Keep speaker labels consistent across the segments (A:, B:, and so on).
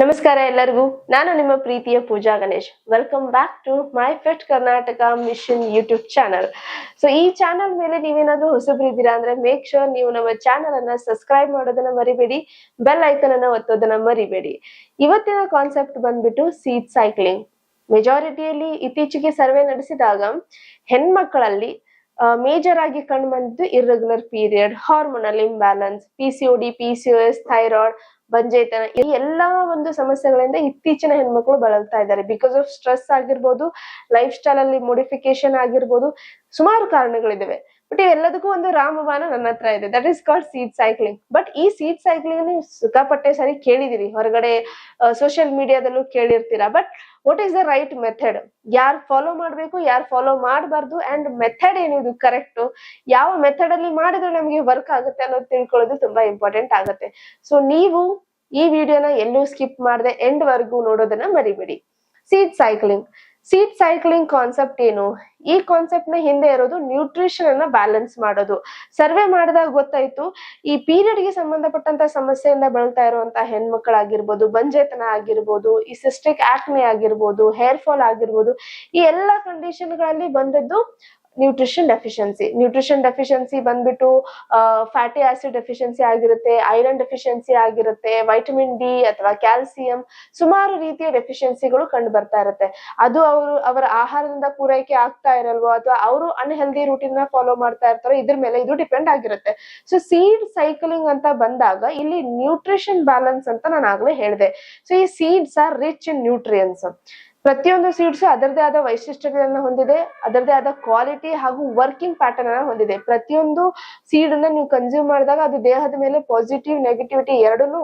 A: ನಮಸ್ಕಾರ ಎಲ್ಲರಿಗೂ. ನಾನು ನಿಮ್ಮ ಪ್ರೀತಿಯ Pooja Ganesh. Welcome back to my fit Karnataka mission YouTube channel so ಈ ಚಾನಲ್ ಮೇಲೆ ನೀವೇನಾದ್ರೂ ಹೊಸಬ್ರಿದ್ದೀರಾ ಅಂದ್ರೆ ಮೇಕ್ ಶೋರ್ ನೀವು ನಮ್ಮ ಚಾನಲ್ ಅನ್ನ ಸಬ್ಸ್ಕ್ರೈಬ್ ಮಾಡೋದನ್ನ ಮರಿಬೇಡಿ ಬೆಲ್ ಐಕನ್ ಅನ್ನ ಒತ್ತೋದನ್ನ ಮರಿಬೇಡಿ. ಇವತ್ತಿನ ಕಾನ್ಸೆಪ್ಟ್ ಬಂದ್ಬಿಟ್ಟು ಸೀಟ್ ಸೈಕ್ಲಿಂಗ್ ಮೆಜಾರಿಟಿಯಲ್ಲಿ ಇತ್ತೀಚೆಗೆ ಸರ್ವೆ ನಡೆಸಿದಾಗ ಹೆಣ್ಮಕ್ಕಳಲ್ಲಿ ಮೇಜರ್ ಆಗಿ ಕಂಡು ಬಂದಿದ್ದು irregular period hormonal imbalance P C O D P C O S thyroid ಬಂಜೇತನ ಈ ಎಲ್ಲಾ ಒಂದು ಸಮಸ್ಯೆಗಳಿಂದ ಇತ್ತೀಚಿನ ಹೆಣ್ಮಕ್ಳು ಬಳಲ್ತಾ ಇದ್ದಾರೆ. ಬಿಕಾಸ್ ಆಫ್ ಸ್ಟ್ರೆಸ್ ಆಗಿರ್ಬೋದು ಲೈಫ್ ಸ್ಟೈಲ್ ಅಲ್ಲಿ ಮೋಡಿಫಿಕೇಶನ್ ಆಗಿರ್ಬೋದು, ಸುಮಾರು ಕಾರಣಗಳಿದಾವೆ. ಬಟ್ ಎಲ್ಲದಕ್ಕೂ ಒಂದು ರಾಮಬಾಣ ನನ್ನ ಹತ್ರ ಇದೆ. That is called seed cycling but ಈ ಸೀಟ್ ಸೈಕ್ಲಿಂಗ್ ನೀವು ಸಿಕ್ಕಾಪಟ್ಟೆ ಸರಿ ಕೇಳಿದಿರಿ. ಹೊರಗಡೆ ಸೋಷಿಯಲ್ ಮೀಡಿಯಾದಲ್ಲೂ ಕೇಳಿರ್ತೀರಾ. But what is the right method ಯಾರು ಫಾಲೋ ಮಾಡ್ಬೇಕು, ಯಾರು ಫಾಲೋ ಮಾಡಬಾರ್ದು ಅಂಡ್ ಮೆಥಡ್ ಏನಿದು ಕರೆಕ್ಟ್ ಯಾವ ಮೆಥಡ್ ಅಲ್ಲಿ ಮಾಡಿದ್ರೆ ನಮಗೆ ವರ್ಕ್ ಆಗುತ್ತೆ ಅನ್ನೋದು ತಿಳ್ಕೊಳ್ಳೋದು ತುಂಬಾ ಇಂಪಾರ್ಟೆಂಟ್ ಆಗುತ್ತೆ. ಸೊ ನೀವು ಈ ವಿಡಿಯೋನ ಎಲ್ಲೂ ಸ್ಕಿಪ್ ಮಾಡದೆ ಎಂಡ್ ವರ್ಗೂ ನೋಡೋದನ್ನ ಮರಿಬೇಡಿ. Seed cycling seed cycling concept ಏನು? ಈ ಕಾನ್ಸೆಪ್ಟ್ನ ಹಿಂದೆ ಇರೋದು ನ್ಯೂಟ್ರಿಷನ್ ಅನ್ನ ಬ್ಯಾಲೆನ್ಸ್ ಮಾಡೋದು. ಸರ್ವೆ ಮಾಡಿದಾಗ ಗೊತ್ತಾಯ್ತು, ಈ ಪೀರಿಯಡ್ಗೆ ಸಂಬಂಧಪಟ್ಟಂತ ಸಮಸ್ಯೆಯಿಂದ ಬಳಲ್ತಾ ಇರುವಂತಹ ಹೆಣ್ಮಕ್ಳಾಗಿರ್ಬೋದು, ಬಂಜೇತನ ಆಗಿರ್ಬೋದು, ಈ ಸಿಸ್ಟಿಕ್ ಆಕ್ನೆ ಆಗಿರ್ಬೋದು ಹೇರ್ ಫಾಲ್ ಆಗಿರ್ಬೋದು, ಈ ಎಲ್ಲಾ ಕಂಡೀಷನ್ಗಳಲ್ಲಿ ಬಂದದ್ದು ನ್ಯೂಟ್ರಿಷನ್ ಡೆಫಿಷಿಯನ್ಸಿ ನ್ಯೂಟ್ರಿಷನ್ ಡೆಫಿಷಿಯನ್ಸಿ ಬಂದ್ಬಿಟ್ಟು ಫ್ಯಾಟಿ ಆಸಿಡ್ ಡೆಫಿಷಿಯನ್ಸಿ ಆಗಿರುತ್ತೆ ಐರನ್ ಡೆಫಿಷಿಯನ್ಸಿ ಆಗಿರುತ್ತೆ ವೈಟಮಿನ್ ಡಿ ಅಥವಾ ಕ್ಯಾಲ್ಸಿಯಂ ಸುಮಾರು ರೀತಿಯ ಡೆಫಿಷಿಯನ್ಸಿಗಳು ಕಂಡು ಬರ್ತಾ ಇರುತ್ತೆ. ಅದು ಅವರು, ಅವರ ಆಹಾರದಿಂದ ಪೂರೈಕೆ ಆಗ್ತಾ ಇರಲ್ವೋ ಅಥವಾ ಅವರು ಅನ್ಹೆಲ್ದಿ ರೂಟೀನ್ನ ಫಾಲೋ ಮಾಡ್ತಾ ಇರ್ತಾರೋ ಇದ್ರ ಮೇಲೆ ಇದು ಡಿಪೆಂಡ್ ಆಗಿರುತ್ತೆ. ಸೊ ಸೀಡ್ ಸೈಕ್ಲಿಂಗ್ ಅಂತ ಬಂದಾಗ ಇಲ್ಲಿ ನ್ಯೂಟ್ರಿಷನ್ ಬ್ಯಾಲೆನ್ಸ್ ಅಂತ ನಾನು ಆಗ್ಲೇ ಹೇಳಿದೆ. ಸೊ ಈ seeds are rich in nutrients ಪ್ರತಿಯೊಂದು ಸೀಡ್ಸ್ ಅದರದೇ ಆದ ವೈಶಿಷ್ಟ್ಯಗಳನ್ನ ಹೊಂದಿದೆ ಅದರದೇ ಆದ ಕ್ವಾಲಿಟಿ ಹಾಗೂ ವರ್ಕಿಂಗ್ ಪ್ಯಾಟರ್ನ್ ಅನ್ನ ಹೊಂದಿದೆ. ಪ್ರತಿಯೊಂದು ಸೀಡ್ ಅನ್ನ ನೀವು ಕನ್ಸ್ಯೂಮ್ ಮಾಡಿದಾಗ ಅದು ದೇಹದ ಮೇಲೆ ಪಾಸಿಟಿವ್ ನೆಗೆಟಿವಿಟಿ ಎರಡನ್ನೂ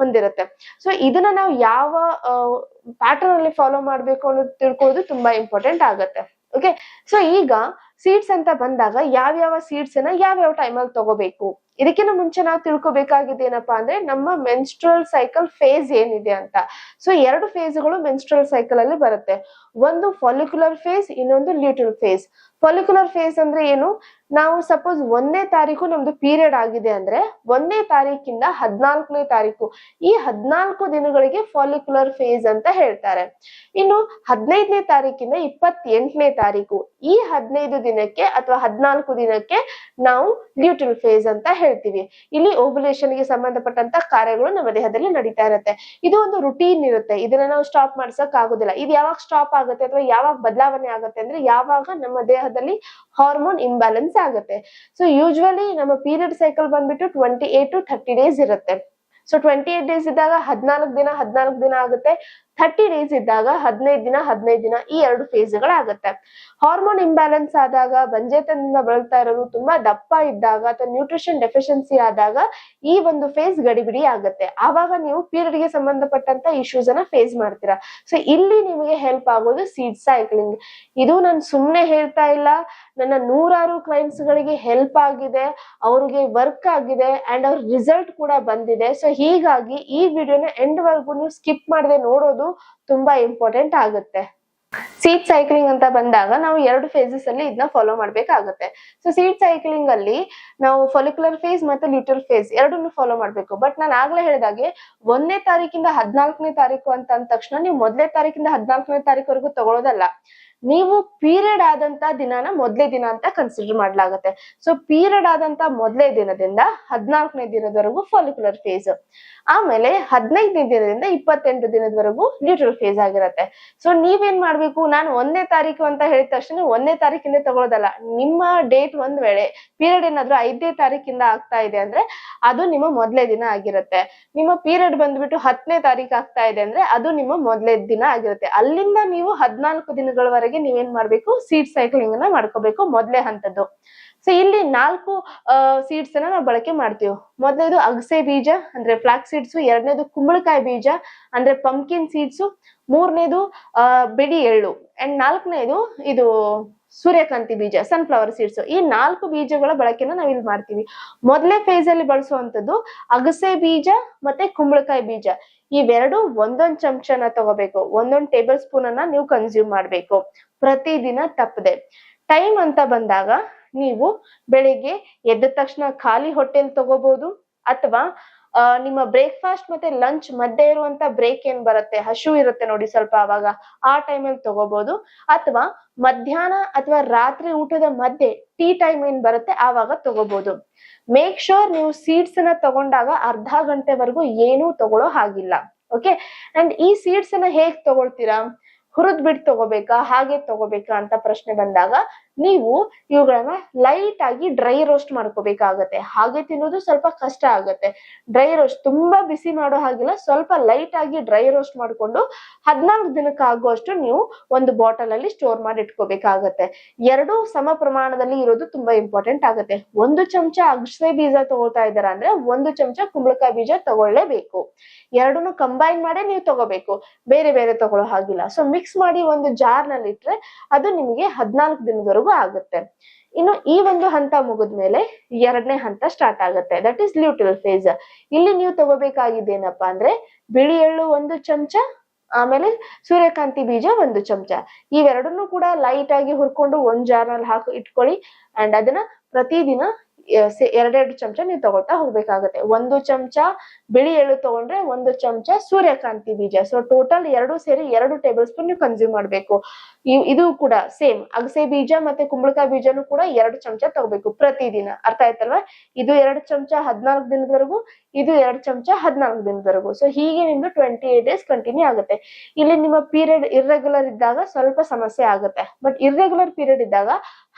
A: ಹೊಂದಿರುತ್ತೆ. ಸೊ ಇದನ್ನ ನಾವು ಯಾವ ಪ್ಯಾಟರ್ನ್ ಅಲ್ಲಿ ಫಾಲೋ ಮಾಡ್ಬೇಕು ಅನ್ನೋದು ತಿಳ್ಕೊಳ್ಳೋದು ತುಂಬಾ ಇಂಪಾರ್ಟೆಂಟ್ ಆಗುತ್ತೆ. ಓಕೆ ಸೊ ಈಗ ಸೀಡ್ಸ್ ಅಂತ ಬಂದಾಗ ಯಾವ್ಯಾವ ಸೀಡ್ಸ್ ಅನ್ನ ಯಾವ್ಯಾವ ಟೈಮಲ್ಲಿ ತಗೋಬೇಕು? ಇದಕ್ಕಿಂತ ಮುಂಚೆ ನಾವು ತಿಳ್ಕೊಬೇಕಾಗಿದೆ ಏನಪ್ಪಾ ಅಂದ್ರೆ ನಮ್ಮ ಮೆನ್ಸ್ಟ್ರಲ್ ಸೈಕಲ್ ಫೇಸ್ ಏನಿದೆ ಅಂತ. ಸೊ ಎರಡು ಫೇಸ್ಗಳು ಮೆನ್ಸ್ಟ್ರಲ್ ಸೈಕಲ್ ಅಲ್ಲಿ ಬರುತ್ತೆ. ಒಂದು ಫಾಲಿಕ್ಯುಲರ್ ಫೇಸ್ ಇನ್ನೊಂದು ಲ್ಯೂಟಲ್ ಫೇಸ್ ಫಾಲಿಕ್ಯುಲರ್ ಫೇಸ್ ಅಂದ್ರೆ ಏನು? ನಾವು ಸಪೋಸ್ ಒಂದನೇ ತಾರೀಕು ನಮ್ದು ಪೀರಿಯಡ್ ಆಗಿದೆ ಅಂದ್ರೆ ಒಂದನೇ ತಾರೀಕಿಂದ ಹದ್ನಾಲ್ಕನೇ ತಾರೀಕು. ಈ ಹದ್ನಾಲ್ಕು ದಿನಗಳಿಗೆ ಫಾಲಿಕ್ಯುಲರ್ ಫೇಸ್ ಅಂತ ಹೇಳ್ತಾರೆ. ಇನ್ನು ಹದಿನೈದನೇ ತಾರೀಕಿಂದ ಇಪ್ಪತ್ತೆಂಟನೇ ತಾರೀಕು. ಈ ಹದಿನೈದು ದಿನಕ್ಕೆ ಅಥವಾ ಹದಿನಾಲ್ಕು ದಿನಕ್ಕೆ ನಾವು ಲ್ಯೂಟಲ್ ಫೇಸ್ ಅಂತ ಹೇಳ್ತೀವಿ. ಇಲ್ಲಿ ಓವ್ಯುಲೇಷನ್ಗೆ ಸಂಬಂಧಪಟ್ಟಂತ ಕಾರ್ಯಗಳು ನಮ್ಮ ದೇಹದಲ್ಲಿ ನಡೀತಾ ಇರುತ್ತೆ. ಇದು ಒಂದು ರುಟೀನ್ ಇರುತ್ತೆ. ಇದನ್ನ ನಾವು ಸ್ಟಾಪ್ ಮಾಡ್ಸಕ್ ಆಗುದಿಲ್ಲ. ಇದು ಯಾವಾಗ ಸ್ಟಾಪ್ ಆಗುತ್ತೆ ಅಥವಾ ಯಾವಾಗ ಬದಲಾವಣೆ ಆಗುತ್ತೆ ಅಂದ್ರೆ ಯಾವಾಗ ನಮ್ಮ ದೇಹದಲ್ಲಿ ಹಾರ್ಮೋನ್ ಇಂಬ್ಯಾಲೆನ್ಸ್ ಆಗುತ್ತೆ. ಸೊ ಯೂಶುವಲಿ ನಮ್ಮ ಪೀರಿಯಡ್ ಸೈಕಲ್ ಬಂದ್ಬಿಟ್ಟು twenty eight to thirty days ಇರುತ್ತೆ. ಸೊ ಟ್ವೆಂಟಿ ಏಟ್ ಡೇಸ್ ಇದ್ದಾಗ ಹದಿನಾಲ್ಕು ದಿನ ಹದಿನಾಲ್ಕು ದಿನ ಆಗುತ್ತೆ. ಥರ್ಟಿ ಡೇಸ್ ಇದ್ದಾಗ ಹದಿನೈದು ದಿನ ಹದಿನೈದು ದಿನ ಈ ಎರಡು ಫೇಸ್ಗಳಾಗುತ್ತೆ ಹಾರ್ಮೋನ್ ಇಂಬ್ಯಾಲೆನ್ಸ್ ಆದಾಗ, ಬಂಜೇತನದಿಂದ ಬಳಲ್ತಾ ಇರೋರು ತುಂಬಾ ದಪ್ಪ ಇದ್ದಾಗ ಅಥವಾ ನ್ಯೂಟ್ರಿಷನ್ ಡೆಫಿಷಿಯನ್ಸಿ ಆದಾಗ ಈ ಒಂದು ಫೇಸ್ ಗಡಿಬಿಡಿ ಆಗುತ್ತೆ. ಆವಾಗ ನೀವು ಪೀರಿಯಡ್ಗೆ ಸಂಬಂಧಪಟ್ಟಂತ ಇಶ್ಯೂಸ್ ಅನ್ನ ಫೇಸ್ ಮಾಡ್ತೀರಾ. ಸೊ ಇಲ್ಲಿ ನಿಮಗೆ ಹೆಲ್ಪ್ ಆಗೋದು ಸೀಡ್ ಸೈಕ್ಲಿಂಗ್ ಇದು ನಾನು ಸುಮ್ನೆ ಹೇಳ್ತಾ ಇಲ್ಲ. ನನ್ನ ನೂರಾರು ಕ್ಲೈಂಟ್ಸ್ ಗಳಿಗೆ ಹೆಲ್ಪ್ ಆಗಿದೆ. ಅವ್ರಿಗೆ ವರ್ಕ್ ಆಗಿದೆ ಅಂಡ್ ಅವ್ರ ರಿಸಲ್ಟ್ ಕೂಡ ಬಂದಿದೆ. ಸೊ ಹೀಗಾಗಿ ಈ ವಿಡಿಯೋನ ಎಂಡ್ ವರ್ಗು ನೀವು ಸ್ಕಿಪ್ ಮಾಡದೆ ನೋಡೋದು ತುಂಬಾ ಇಂಪಾರ್ಟೆಂಟ್ ಆಗುತ್ತೆ. ಸೀಟ್ ಸೈಕ್ಲಿಂಗ್ ಅಂತ ಬಂದಾಗ ನಾವು ಎರಡು ಫೇಸಸ್ ಅಲ್ಲಿ ಇದನ್ನ ಫಾಲೋ ಮಾಡ್ಬೇಕಾಗುತ್ತೆ. ಸೊ ಸೀಟ್ ಸೈಕ್ಲಿಂಗ್ ಅಲ್ಲಿ ನಾವು ಫೊಲಿಕ್ಯುಲರ್ ಫೇಸ್ ಮತ್ತೆ ಲಿಟಲ್ ಫೇಸ್ ಎರಡನ್ನು ಫಾಲೋ ಮಾಡ್ಬೇಕು. ಬಟ್ ನಾನು ಆಗ್ಲೇ ಹೇಳಿದಾಗೆ ಒಂದನೇ ತಾರೀಕಿಂದ ಹದಿನಾಲ್ಕನೇ ತಾರೀಕು ಅಂತ ಅಂದ ತಕ್ಷಣ ನೀವು ಮೊದಲನೇ ತಾರೀಕಿಂದ ಹದಿನಾಲ್ಕನೇ ತಾರೀಕುವರೆಗೂ ತಗೊಳ್ಳೋದಲ್ಲ ನೀವು ಪೀರಿಯಡ್ ಆದಂತ ದಿನಾನ ಮೊದಲೇ ದಿನ ಅಂತ ಕನ್ಸಿಡರ್ ಮಾಡ್ಲಾಗತ್ತೆ. ಸೊ ಪೀರಿಯಡ್ ಆದಂತ ಮೊದಲೇ ದಿನದಿಂದ ಹದಿನಾಲ್ಕನೇ ದಿನದವರೆಗೂ ಫಾಲಿಕ್ಯುಲರ್ ಫೇಸ್ ಆಮೇಲೆ ಹದಿನೈದನೇ ದಿನದಿಂದ ಇಪ್ಪತ್ತೆಂಟು ದಿನದವರೆಗೂ ನ್ಯೂಟ್ರಲ್ ಫೇಸ್ ಆಗಿರುತ್ತೆ. ಸೊ ನೀವೇನ್ ಮಾಡ್ಬೇಕು? ನಾನು ಒಂದನೇ ತಾರೀಕು ಅಂತ ಹೇಳಿದ ತಕ್ಷಣ ಒಂದನೇ ತಾರೀಕಿಂದ ತಗೊಳ್ಳೋದಲ್ಲ ನಿಮ್ಮ ಡೇಟ್ ಒಂದ್ ವೇಳೆ ಪೀರಿಯಡ್ ಏನಾದ್ರು ಐದನೇ ತಾರೀಕಿಂದ ಆಗ್ತಾ ಇದೆ ಅಂದ್ರೆ ಅದು ನಿಮ್ಮ ಮೊದಲೇ ದಿನ ಆಗಿರುತ್ತೆ. ನಿಮ್ಮ ಪೀರಿಯಡ್ ಬಂದ್ಬಿಟ್ಟು ಹತ್ತನೇ ತಾರೀಕು ಆಗ್ತಾ ಇದೆ ಅಂದ್ರೆ ಅದು ನಿಮ್ಮ ಮೊದಲೇ ದಿನ ಆಗಿರುತ್ತೆ. ಅಲ್ಲಿಂದ ನೀವು ಹದಿನಾಲ್ಕು ದಿನಗಳವರೆಗೆ ನೀವೇನ್ ಮಾಡ್ಬೇಕು? ಸೀಡ್ ಸೈಕ್ಲಿಂಗ್ ಅನ್ನ ಮಾಡ್ಕೋಬೇಕು ಮೊದಲೇ ಹಂತದ್ದು ಸೊ ಇಲ್ಲಿ ನಾಲ್ಕು ಸೀಡ್ಸ್ ಅನ್ನ ನಾವು ಬಳಕೆ ಮಾಡ್ತೀವಿ. ಮೊದಲನೇದು ಅಗಸೆ ಬೀಜ, ಅಂದ್ರೆ ಫ್ಲಾಕ್ ಸೀಡ್ಸ್ ಎರಡನೇದು ಕುಂಬಳಕಾಯಿ ಬೀಜ, ಅಂದ್ರೆ ಪಂಪ್ಕಿನ್ ಸೀಡ್ಸ್ ಮೂರನೇದು ಬಿಡಿ ಎಳ್ಳು ಅಂಡ್ ನಾಲ್ಕನೇದು ಇದು ಸೂರ್ಯಕಾಂತಿ ಬೀಜ ಸನ್ಫ್ಲವರ್ ಸೀಡ್ಸ್ ಈ ನಾಲ್ಕು ಬೀಜಗಳ ಬಳಕೆನ ನಾವು ಇಲ್ಲಿ ಮಾಡ್ತೀವಿ. ಮೊದಲೇ ಫೇಸ್ ಅಲ್ಲಿ ಬಳಸುವಂತದ್ದು ಅಗಸೆ ಬೀಜ ಮತ್ತೆ ಕುಂಬಳಕಾಯಿ ಬೀಜ. ಇವೆರಡು ಒಂದೊಂದ್ ಚಮಚನ ತಗೋಬೇಕು. ಒಂದೊಂದ್ ಟೇಬಲ್ ಸ್ಪೂನ್ ಅನ್ನ ನೀವು ಕನ್ಸ್ಯೂಮ್ ಮಾಡ್ಬೇಕು. ಪ್ರತಿದಿನ ತಪ್ಪದೆ. ಟೈಮ್ ಅಂತ ಬಂದಾಗ ನೀವು ಬೆಳಿಗ್ಗೆ ಎದ್ದ ತಕ್ಷಣ ಖಾಲಿ ಹೊಟ್ಟೆಲ್ ತಗೋಬಹುದು ಅಥವಾ ನಿಮ್ಮ ಬ್ರೇಕ್ಫಾಸ್ಟ್ ಮತ್ತೆ ಲಂಚ್ ಮಧ್ಯೆ ಇರುವಂತ ಬ್ರೇಕ್ ಏನ್ ಬರುತ್ತೆ? ಹಶು ಇರುತ್ತೆ ನೋಡಿ ಸ್ವಲ್ಪ ಅವಾಗ. ಆ ಟೈಮಲ್ಲಿ ತಗೋಬಹುದು ಅಥವಾ ಮಧ್ಯಾಹ್ನ ಅಥವಾ ರಾತ್ರಿ ಊಟದ ಮಧ್ಯೆ ಟೀ ಟೈಮ್ ಏನ್ ಬರುತ್ತೆ? ಆವಾಗ ತಗೋಬಹುದು ಮೇಕ್ ಶೋರ್ ನೀವು ಸೀಡ್ಸ್ ಅನ್ನ ತಗೊಂಡಾಗ ಅರ್ಧ ಗಂಟೆವರೆಗೂ ಏನೂ ತಗೊಳ್ಳೋ ಹಾಗಿಲ್ಲ. ಓಕೆ ಅಂಡ್ ಈ ಸೀಡ್ಸ್ ಅನ್ನ ಹೇಗ್ ತಗೊಳ್ತೀರಾ? ಹುರಿದ್ ಬಿಟ್ಟು ತಗೋಬೇಕಾ? ಹಾಗೆ ತಗೋಬೇಕಾ? ಅಂತ ಪ್ರಶ್ನೆ ಬಂದಾಗ ನೀವು ಇವುಗಳನ್ನ ಲೈಟ್ ಆಗಿ ಡ್ರೈ ರೋಸ್ಟ್ ಮಾಡ್ಕೋಬೇಕಾಗತ್ತೆ. ಹಾಗೆ ತಿನ್ನೋದು ಸ್ವಲ್ಪ ಕಷ್ಟ ಆಗತ್ತೆ. ಡ್ರೈ ರೋಸ್ಟ್ ತುಂಬಾ ಬಿಸಿ ಮಾಡೋ ಹಾಗಿಲ್ಲ, ಸ್ವಲ್ಪ ಲೈಟ್ ಆಗಿ ಡ್ರೈ ರೋಸ್ಟ್ ಮಾಡ್ಕೊಂಡು ಹದಿನಾಲ್ಕು ದಿನಕ್ಕೆ ಆಗುವಷ್ಟು ನೀವು ಒಂದು ಬಾಟಲ್ ಅಲ್ಲಿ ಸ್ಟೋರ್ ಮಾಡಿ ಇಟ್ಕೋಬೇಕಾಗತ್ತೆ. ಎರಡು ಸಮ ಪ್ರಮಾಣದಲ್ಲಿ ಇರೋದು ತುಂಬಾ ಇಂಪಾರ್ಟೆಂಟ್ ಆಗುತ್ತೆ. ಒಂದು ಚಮಚ ಅಗಸೆ ಬೀಜ ತಗೋತಾ ಇದಾರ ಅಂದ್ರೆ ಒಂದು ಚಮಚ ಕುಂಬಳಕಾಯಿ ಬೀಜ ತಗೊಳ್ಳೇಬೇಕು. ಎರಡನ್ನು ಕಂಬೈನ್ ಮಾಡೇ ನೀವು ತಗೋಬೇಕು. ಬೇರೆ ಬೇರೆ ತಗೊಳ್ಳೋ ಹಾಗಿಲ್ಲ. ಸೊ ಮಿಕ್ಸ್ ಮಾಡಿ ಒಂದು ಜಾರ್ನಲ್ಲಿ ಇಟ್ರೆ ಅದು ನಿಮಗೆ ಹದಿನಾಲ್ಕು ದಿನದವರೆಗೂ ಆಗುತ್ತೆ. ಇನ್ನು ಈ ಒಂದು ಹಂತ ಮುಗಿದ್ಮೇಲೆ ಎರಡನೇ ಹಂತ ಸ್ಟಾರ್ಟ್ ಆಗುತ್ತೆ. ದಟ್ ಈಸ್ ಲ್ಯೂಟಲ್ ಫೇಸ್ ಇಲ್ಲಿ ನೀವು ತಗೋಬೇಕಾಗಿದ್ದೇನಪ್ಪಾ ಅಂದ್ರೆ ಬಿಳಿ ಎಳ್ಳು ಒಂದು ಚಮಚ, ಆಮೇಲೆ ಸೂರ್ಯಕಾಂತಿ ಬೀಜ ಒಂದು ಚಮಚ. ಇವೆರಡನ್ನೂ ಕೂಡ ಲೈಟ್ ಆಗಿ ಹುರ್ಕೊಂಡು ಒಂದ್ ಜಾರ್ನಲ್ಲಿ ಹಾಕಿ ಇಟ್ಕೊಳ್ಳಿ. ಅಂಡ್ ಅದನ್ನ ಪ್ರತಿದಿನ ಎರಡೆರಡು ಚಮಚ ನೀವು ತಗೊಳ್ತಾ ಹೋಗ್ಬೇಕಾಗತ್ತೆ. ಒಂದು ಚಮಚ ಬಿಳಿ ಎಳ್ಳು ತಗೊಂಡ್ರೆ ಒಂದು ಚಮಚ ಸೂರ್ಯಕಾಂತಿ ಬೀಜ. ಸೊ ಟೋಟಲ್ ಎರಡು ಸೇರಿ ಎರಡು ಟೇಬಲ್ ಸ್ಪೂನ್ ನೀವು ಕನ್ಸ್ಯೂಮ್ ಮಾಡ್ಬೇಕು. ಇದು ಕೂಡ ಸೇಮ್ ಅಗಸೆ ಬೀಜ ಮತ್ತೆ ಕುಂಬಳಕಾಯಿ ಬೀಜನೂ ಕೂಡ ಎರಡು ಚಮಚ ತಗೋಬೇಕು ಪ್ರತಿದಿನ. ಅರ್ಥ ಆಯ್ತಲ್ವಾ? ಇದು ಎರಡು ಚಮಚ ಹದಿನಾಲ್ಕು ದಿನದವರೆಗೂ ಇದು ಎರಡು ಚಮಚ ಹದಿನಾಲ್ಕು ದಿನದವರೆಗೂ. ಸೊ ಹೀಗೆ ನಿಮ್ದು ಟ್ವೆಂಟಿ ಏಟ್ ಡೇಸ್ ಕಂಟಿನ್ಯೂ ಆಗುತ್ತೆ. ಇಲ್ಲಿ ನಿಮ್ಮ ಪೀರಿಯಡ್ ಇರ್ರೆಗ್ಯುಲರ್ ಇದ್ದಾಗ ಸ್ವಲ್ಪ ಸಮಸ್ಯೆ ಆಗುತ್ತೆ. ಬಟ್ ಇರ್ರೆಗ್ಯುಲರ್ ಪೀರಿಯಡ್ ಇದ್ದಾಗ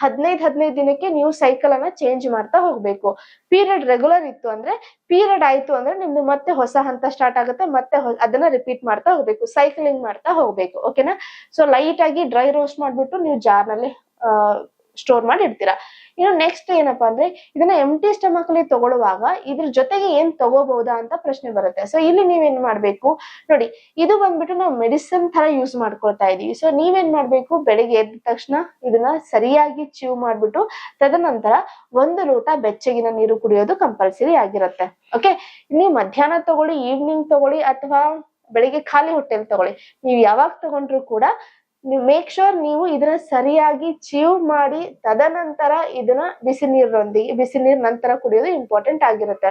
A: ಹದಿನೈದು ಹದಿನೈದು ದಿನಕ್ಕೆ ನೀವು ಸೈಕಲ್ ಅನ್ನ ಚೇಂಜ್ ಮಾಡ್ತಾ ಹೋಗ್ಬೇಕು. ಪೀರಿಯಡ್ ರೆಗ್ಯುಲರ್ ಇತ್ತು ಅಂದ್ರೆ ಪೀರಿಯಡ್ ಆಯ್ತು ಅಂದ್ರೆ ನಿಮ್ದು ಮತ್ತೆ ಹೊಸ ಹಂತ ಸ್ಟಾರ್ಟ್ ಆಗುತ್ತೆ, ಮತ್ತೆ ಅದನ್ನ ರಿಪೀಟ್ ಮಾಡ್ತಾ ಹೋಗ್ಬೇಕು ಸೈಕ್ಲಿಂಗ್ ಮಾಡ್ತಾ ಹೋಗ್ಬೇಕು. ಓಕೆನಾ ಸೊ ಲೈಟ್ ಆಗಿ ಡ್ರೈ ರೋಸ್ಟ್ ಮಾಡ್ಬಿಟ್ಟು ನೀವು ಜಾರ್ನಲ್ಲಿ ಸ್ಟೋರ್ ಮಾಡಿ ಇಡ್ತೀರಾ ಇನ್ನು ನೆಕ್ಸ್ಟ್ ಏನಪ್ಪಾ ಅಂದ್ರೆ, ಇದನ್ನ ಎಂಟಿ ಸ್ಟಮಕ್ ಅಲ್ಲಿ ತಗೊಳ್ಳುವಾಗ ಇದ್ರ ಜೊತೆಗೆ ಏನ್ ತಗೋಬಹುದಾ ಅಂತ ಪ್ರಶ್ನೆ ಬರುತ್ತೆ. ಸೊ ಇಲ್ಲಿ ನೀವೇನ್ ಮಾಡ್ಬೇಕು? ನೋಡಿ, ಇದು ಬಂದ್ಬಿಟ್ಟು ನಾವು ಮೆಡಿಸಿನ್ ತರ ಯೂಸ್ ಮಾಡ್ಕೊಳ್ತಾ ಇದೀವಿ. ಸೊ ನೀವೇನ್ ಮಾಡ್ಬೇಕು? ಬೆಳಿಗ್ಗೆ ಎದ್ದ ತಕ್ಷಣ ಇದನ್ನ ಸರಿಯಾಗಿ ಚೀವ್ ಮಾಡ್ಬಿಟ್ಟು, ತದನಂತರ ಒಂದು ಲೋಟ ಬೆಚ್ಚಗಿನ ನೀರು ಕುಡಿಯೋದು ಕಂಪಲ್ಸರಿ ಆಗಿರುತ್ತೆ. ಓಕೆ ನೀವು ಮಧ್ಯಾಹ್ನ ತಗೊಳ್ಳಿ ಈವ್ನಿಂಗ್ ತಗೊಳ್ಳಿ, ಅಥವಾ ಬೆಳಿಗ್ಗೆ ಖಾಲಿ ಹೊಟ್ಟೆಲಿ ತಗೊಳ್ಳಿ. ನೀವು ಯಾವಾಗ ತಗೊಂಡ್ರು ಕೂಡ ಮೇಕ್ ಶೋರ್ ನೀವು ಇದನ್ನ ಸರಿಯಾಗಿ ಚೀವ್ ಮಾಡಿ ತದನಂತರ ಇದನ್ನ ಬಿಸಿ ನೀರೊಂದಿಗೆ ಬಿಸಿ ನೀರ್ ನಂತರ ಕುಡಿಯೋದು ಇಂಪಾರ್ಟೆಂಟ್ ಆಗಿರುತ್ತೆ.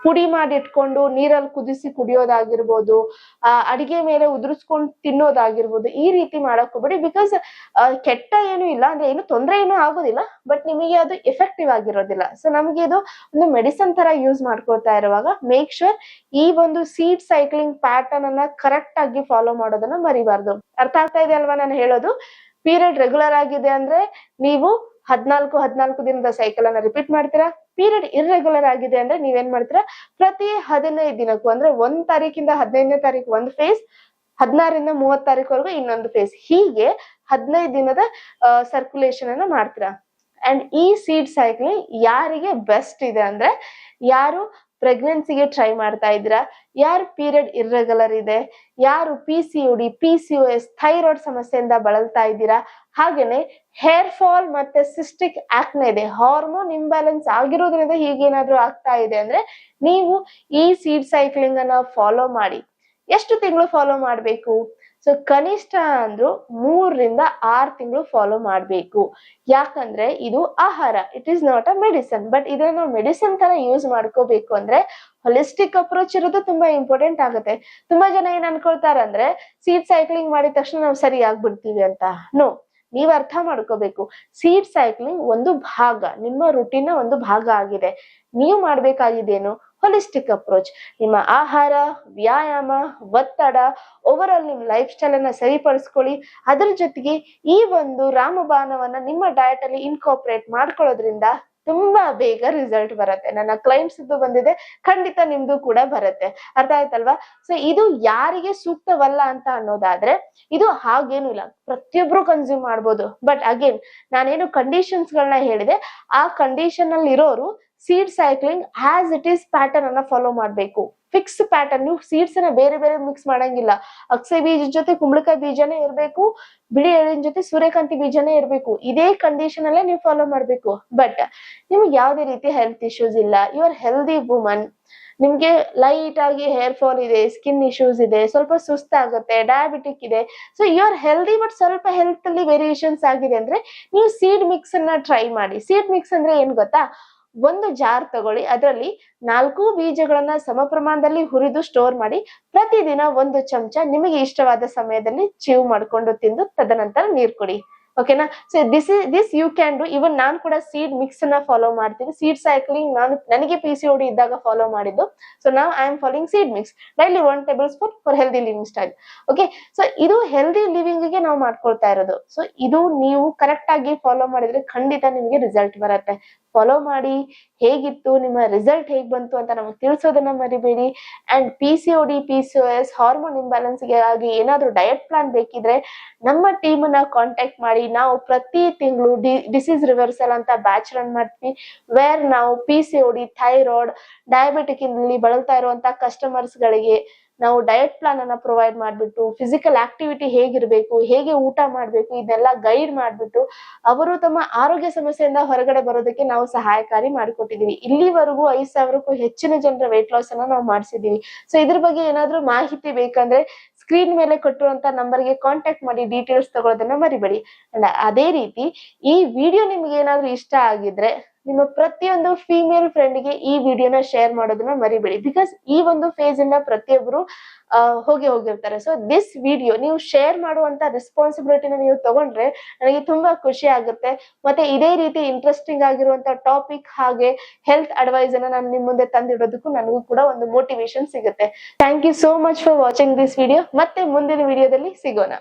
A: ಪುಡಿ ಮಾಡಿ ಇಟ್ಕೊಂಡು ನೀರಲ್ಲಿ ಕುದಿಸಿ ಕುಡಿಯೋದಾಗಿರ್ಬೋದು, ಆ, ಅಡಿಗೆ ಮೇಲೆ ಉದುರಿಸ್ಕೊಂಡು ತಿನ್ನೋದಾಗಿರ್ಬೋದು, ಈ ರೀತಿ ಮಾಡಕ್ ಹೋಗ್ಬೇಡಿ ಬಿಕಾಸ್ ಕೆಟ್ಟ ಏನು ಇಲ್ಲ, ಅಂದ್ರೆ ಏನು ತೊಂದರೆ ಏನು ಆಗೋದಿಲ್ಲ ಬಟ್ ನಿಮಗೆ ಅದು ಎಫೆಕ್ಟಿವ್ ಆಗಿರೋದಿಲ್ಲ. ಸೊ ನಮಗೆ ಇದು ಒಂದು ಮೆಡಿಸನ್ ತರ ಯೂಸ್ ಮಾಡ್ಕೊಳ್ತಾ ಇರುವಾಗ ಮೇಕ್ ಶೋರ್ ಈ ಒಂದು ಸೀಡ್ ಸೈಕ್ಲಿಂಗ್ ಪ್ಯಾಟರ್ನ್ ಅನ್ನ ಕರೆಕ್ಟ್ ಆಗಿ ಫಾಲೋ ಮಾಡೋದನ್ನ ಮರಿಬಾರ್ದು. ಅರ್ಥ ಆಗ್ತಾ ಇದೆ ಅಲ್ವಾ ನಾನು ಹೇಳೋದು? ಪೀರಿಯಡ್ ರೆಗ್ಯುಲರ್ ಆಗಿದೆ ಅಂದ್ರೆ ನೀವು ಹದ್ನಾಲ್ಕು ಹದ್ನಾಲ್ಕು ದಿನದ ಸೈಕಲ್ ಅನ್ನ ರಿಪೀಟ್ ಮಾಡ್ತೀರಾ? ಪೀರಿಯಡ್ ಇರ್ರೆಗ್ಯುಲರ್ ಆಗಿದೆ ಅಂದ್ರೆ ನೀವೇನ್ ಮಾಡ್ತೀರಾ? ಪ್ರತಿ ಹದಿನೈದು ದಿನಕ್ಕೂ ಅಂದ್ರೆ ಒಂದ್ ತಾರೀಕಿಂದ ಹದಿನೈದನೇ ತಾರೀಕು ಒಂದು ಫೇಸ್ ಹದಿನಾರರಿಂದ ಮೂವತ್ ತಾರೀಕುವರೆಗೂ ಇನ್ನೊಂದು ಫೇಸ್ ಹೀಗೆ ಹದಿನೈದು ದಿನದ ಸರ್ಕ್ಯುಲೇಷನ್ ಅನ್ನ ಮಾಡ್ತೀರಾ? ಅಂಡ್ ಈ ಸೀಡ್ ಸೈಕ್ಲಿಂಗ್ ಯಾರಿಗೆ ಬೆಸ್ಟ್ ಇದೆ ಅಂದ್ರೆ ಯಾರು ಪ್ರೆಗ್ನೆನ್ಸಿಗೆ ಟ್ರೈ ಮಾಡ್ತಾ ಇದ್ದೀರಾ? ಯಾರು ಪೀರಿಯಡ್ ಇರ್ರೆಗ್ಯುಲರ್ ಇದೆ? ಯಾರು P C O D P C O S thyroid ಸಮಸ್ಯೆಯಿಂದ ಬಳಲ್ತಾ ಇದ್ದೀರಾ? ಹಾಗೇನೆ ಹೇರ್ ಫಾಲ್ ಮತ್ತೆ ಸಿಸ್ಟಿಕ್ ಆಕ್ನೆ ಇದೆ. ಹಾರ್ಮೋನ್ ಇಂಬ್ಯಾಲೆನ್ಸ್ ಆಗಿರೋದ್ರಿಂದ ಹೀಗೇನಾದ್ರೂ ಆಗ್ತಾ ಇದೆ ಅಂದ್ರೆ ನೀವು ಈ ಸೀಡ್ ಸೈಕ್ಲಿಂಗ್ ಅನ್ನ ಫಾಲೋ ಮಾಡಿ. ಎಷ್ಟು ತಿಂಗಳು ಫಾಲೋ ಮಾಡ್ಬೇಕು? ಸೊ ಕನಿಷ್ಠ ಅಂದ್ರು ಮೂರರಿಂದ ಆರು ತಿಂಗಳು ಫಾಲೋ ಮಾಡಬೇಕು. ಯಾಕಂದ್ರೆ ಇದು ಆಹಾರ. It is not a medicine but ಇದನ್ನ ಮೆಡಿಸನ್ ತರ ಯೂಸ್ ಮಾಡ್ಕೋಬೇಕು ಅಂದ್ರೆ ಹೊಲಿಸ್ಟಿಕ್ ಅಪ್ರೋಚ್ ಇರೋದು ತುಂಬಾ ಇಂಪಾರ್ಟೆಂಟ್ ಆಗುತ್ತೆ. ತುಂಬಾ ಜನ ಏನ್ ಅನ್ಕೊಳ್ತಾರ ಅಂದ್ರೆ ಸೀಡ್ ಸೈಕ್ಲಿಂಗ್ ಮಾಡಿದ ತಕ್ಷಣ ನಾವು ಸರಿ ಆಗ್ಬಿಡ್ತೀವಿ ಅಂತ. ನೋ ನೀವ್ ಅರ್ಥ ಮಾಡ್ಕೋಬೇಕು. ಸೀಡ್ ಸೈಕ್ಲಿಂಗ್ ಒಂದು ಭಾಗ. ನಿಮ್ಮ ರುಟೀನ್ ಒಂದು ಭಾಗ ಆಗಿದೆ. ನೀವು ಮಾಡ್ಬೇಕಾಗಿದ್ದೇನು? ಹೊಲಿಸ್ಟಿಕ್ ಅಪ್ರೋಚ್ ನಿಮ್ಮ ಆಹಾರ, ವ್ಯಾಯಾಮ, ಒತ್ತಡ ಓವರ್ ಆಲ್ ನಿಮ್ ಲೈಫ್ ಸ್ಟೈಲ್ ಅನ್ನ ಸರಿಪಡಿಸ್ಕೊಳ್ಳಿ. ಅದ್ರ ಜೊತೆಗೆ ಈ ಒಂದು ರಾಮಬಾಣವನ್ನ ನಿಮ್ಮ ಡಯಟ್ ಅಲ್ಲಿ ಇನ್ಕೋಪರೇಟ್ ಮಾಡ್ಕೊಳ್ಳೋದ್ರಿಂದ ತುಂಬಾ ಬೇಗ ರಿಸಲ್ಟ್ ಬರುತ್ತೆ. ನನ್ನ ಕ್ಲೈಂಟ್ಸ್ ಬಂದಿದೆ, ಖಂಡಿತ ನಿಮ್ದು ಕೂಡ ಬರುತ್ತೆ. ಅರ್ಥ ಆಯ್ತಲ್ವಾ? ಸೊ ಇದು ಯಾರಿಗೆ ಸೂಕ್ತವಲ್ಲ ಅಂತ ಅನ್ನೋದಾದ್ರೆ, ಇದು ಹಾಗೇನು ಇಲ್ಲ. ಪ್ರತಿಯೊಬ್ರು ಕನ್ಸ್ಯೂಮ್ ಮಾಡ್ಬೋದು. ಬಟ್ ಅಗೇನ್ ನಾನೇನು ಕಂಡೀಷನ್ಸ್ ಗಳನ್ನ ಹೇಳಿದೆ, ಆ ಕಂಡೀಷನ್ ಅಲ್ಲಿ ಇರೋರು seed cycling as it is pattern ಅನ್ನ ಫಾಲೋ ಮಾಡಬೇಕು. ಫಿಕ್ಸ್ ಪ್ಯಾಟರ್ನ್ ನೀವು ಸೀಡ್ಸ್ ಅನ್ನ ಬೇರೆ ಬೇರೆ ಮಿಕ್ಸ್ ಮಾಡಂಗಿಲ್ಲ. ಅಕ್ಸೆ ಬೀಜ ಜೊತೆ ಕುಂಬಳಕಾಯಿ ಬೀಜನೇ ಇರಬೇಕು, ಬಿಳಿ ಎಳ್ಳಿನ ಜೊತೆ ಸೂರ್ಯಕಾಂತಿ ಬೀಜನೇ ಇರಬೇಕು. ಇದೇ ಕಂಡೀಷನ್ ಅಲ್ಲೇ ನೀವು ಫಾಲೋ ಮಾಡಬೇಕು. ಬಟ್ ನಿಮ್ಗೆ ಯಾವುದೇ ರೀತಿ ಹೆಲ್ತ್ ಇಶ್ಯೂಸ್ ಇಲ್ಲ. ಯು ಆರ್ ಹೆಲ್ದಿ ವುಮನ್ ನಿಮ್ಗೆ ಲೈಟ್ ಆಗಿ ಹೇರ್ ಫಾಲ್ ಇದೆ ಸ್ಕಿನ್ ಇಶ್ಯೂಸ್ ಇದೆ, ಸ್ವಲ್ಪ ಸುಸ್ತಾಗುತ್ತೆ ಡಯಾಬಿಟಿಕ್ ಇದೆ. So you are healthy but ಸ್ವಲ್ಪ ಹೆಲ್ತ್ ಅಲ್ಲಿ ವೇರಿಯೇಷನ್ಸ್ ಆಗಿದೆ ಅಂದ್ರೆ ನೀವು ಸೀಡ್ ಮಿಕ್ಸ್ ಅನ್ನ ಟ್ರೈ ಮಾಡಿ. ಸೀಡ್ ಮಿಕ್ಸ್ ಅಂದ್ರೆ ಏನ್ ಗೊತ್ತಾ? ಒಂದು ಜಾರ್ ತಗೊಳ್ಳಿ. ಅದರಲ್ಲಿ ನಾಲ್ಕು ಬೀಜಗಳನ್ನ ಸಮ ಪ್ರಮಾಣದಲ್ಲಿ ಹುರಿದು ಸ್ಟೋರ್ ಮಾಡಿ ಪ್ರತಿದಿನ ಒಂದು ಚಮಚ ನಿಮಗೆ ಇಷ್ಟವಾದ ಸಮಯದಲ್ಲಿ ಚೀವ್ ಮಾಡ್ಕೊಂಡು ತಿಂದು ತದನಂತರ ನೀರ್ ಕುಡಿ. ಓಕೆನಾ so this is this you can do even ನಾನು ಕೂಡ ಸೀಡ್ ಮಿಕ್ಸ್ನ ಫಾಲೋ ಮಾಡ್ತೀನಿ. ಸೀಡ್ ಸೈಕ್ಲಿಂಗ್ ನಾನು, ನನಗೆ ಪಿ ಸಿ ಓಡಿ ಇದ್ದಾಗ ಫಾಲೋ ಮಾಡಿದ್ದು. ಸೊ ನಾವು I am following seed mix daily one tablespoon for healthy living style okay so ಇದು ಹೆಲ್ದಿ ಲಿವಿಂಗ್ಗೆ ನಾವು ಮಾಡ್ಕೊಳ್ತಾ ಇರೋದು. ಸೊ ಇದು ನೀವು ಕರೆಕ್ಟ್ ಆಗಿ ಫಾಲೋ ಮಾಡಿದ್ರೆ ಖಂಡಿತ ನಿಮಗೆ ರಿಸಲ್ಟ್ ಬರುತ್ತೆ. ಫಾಲೋ ಮಾಡಿ ಹೇಗಿತ್ತು, ನಿಮ್ಮ ರಿಸಲ್ಟ್ ಹೇಗ್ ಬಂತು ಅಂತ ನಮಗೆ ತಿಳಿಸೋದನ್ನ ಮರಿಬೇಡಿ. And P C O D P C S hormone ಇಂಬ್ಯಾಲೆನ್ಸ್ಗೆ ಆಗಿ ಏನಾದ್ರೂ ಡಯಟ್ ಪ್ಲಾನ್ ಬೇಕಿದ್ರೆ ನಮ್ಮ ಟೀಮ್ನ ಕಾಂಟ್ಯಾಕ್ಟ್ ಮಾಡಿ. ನಾವು ಪ್ರತಿ ತಿಂಗಳು ಡಿಸೀಸ್ ರಿವರ್ಸಲ್ ಅಂತ ಬ್ಯಾಚ್ ರನ್ ಮಾಡ್ತೀವಿ ವೇರ್ ನಾವು P C O D thyroid diabetic ಇಲ್ಲಿ ಬಳಲ್ತಾ ಕಸ್ಟಮರ್ಸ್ ಗಳಿಗೆ ನಾವು ಡಯಟ್ ಪ್ಲಾನ್ ಅನ್ನ ಪ್ರೊವೈಡ್ ಮಾಡ್ಬಿಟ್ಟು ಫಿಸಿಕಲ್ ಆಕ್ಟಿವಿಟಿ ಹೇಗಿರ್ಬೇಕು, ಹೇಗೆ ಊಟ ಮಾಡ್ಬೇಕು ಇದನ್ನೆಲ್ಲ ಗೈಡ್ ಮಾಡ್ಬಿಟ್ಟು ಅವರು ತಮ್ಮ ಆರೋಗ್ಯ ಸಮಸ್ಯೆಯಿಂದ ಹೊರಗಡೆ ಬರೋದಕ್ಕೆ ನಾವು ಸಹಾಯಕಾರಿ ಮಾಡಿಕೊಟ್ಟಿದೀವಿ. ಇಲ್ಲಿವರೆಗೂ ಐದ್ ಸಾವಿರಕ್ಕೂ ಹೆಚ್ಚಿನ ಜನರ ವೆಯ್ಟ್ ಲಾಸ್ ಅನ್ನ ನಾವು ಮಾಡಿಸಿದೀವಿ. ಸೊ ಇದ್ರ ಬಗ್ಗೆ ಏನಾದ್ರೂ ಮಾಹಿತಿ ಬೇಕಂದ್ರೆ ಸ್ಕ್ರೀನ್ ಮೇಲೆ ಕೊಟ್ಟಿರುವಂತ ನಂಬರ್ಗೆ ಕಾಂಟ್ಯಾಕ್ಟ್ ಮಾಡಿ ಡೀಟೇಲ್ಸ್ ತಗೊಳೋದನ್ನ ಮರಿಬೇಡಿ. ಅದೇ ರೀತಿ ಈ ವಿಡಿಯೋ ನಿಮ್ಗೆ ಏನಾದ್ರೂ ಇಷ್ಟ ಆಗಿದ್ರೆ ನಿಮ್ಮ ಪ್ರತಿಯೊಂದು ಫೀಮೇಲ್ ಫ್ರೆಂಡ್ಗೆ ಈ ವಿಡಿಯೋನ ಶೇರ್ ಮಾಡೋದನ್ನ ಮರಿಬೇಡಿ. ಬಿಕಾಸ್ ಈ ಒಂದು ಫೇಸ್ ಇಂದ ಪ್ರತಿಯೊಬ್ಬರು ಆ, ಹೋಗಿ ಹೋಗಿರ್ತಾರೆ. ಸೊ ದಿಸ್ ವಿಡಿಯೋ ನೀವು ಶೇರ್ ಮಾಡುವಂತ ರೆಸ್ಪಾನ್ಸಿಬಿಲಿಟಿನ ನೀವು ತಗೊಂಡ್ರೆ ನನಗೆ ತುಂಬಾ ಖುಷಿ ಆಗುತ್ತೆ. ಮತ್ತೆ ಇದೇ ರೀತಿ ಇಂಟ್ರೆಸ್ಟಿಂಗ್ ಆಗಿರುವಂತ ಟಾಪಿಕ್ ಹಾಗೆ ಹೆಲ್ತ್ ಅಡ್ವೈಸ್ ಅನ್ನ ನಾನು ನಿಮ್ ಮುಂದೆ ತಂದಿಡೋದಕ್ಕೂ ನನಗೂ ಕೂಡ ಒಂದು ಮೋಟಿವೇಶನ್ ಸಿಗುತ್ತೆ. Thank you so much for watching this video ಮತ್ತೆ ಮುಂದಿನ ವಿಡಿಯೋದಲ್ಲಿ ಸಿಗೋಣ.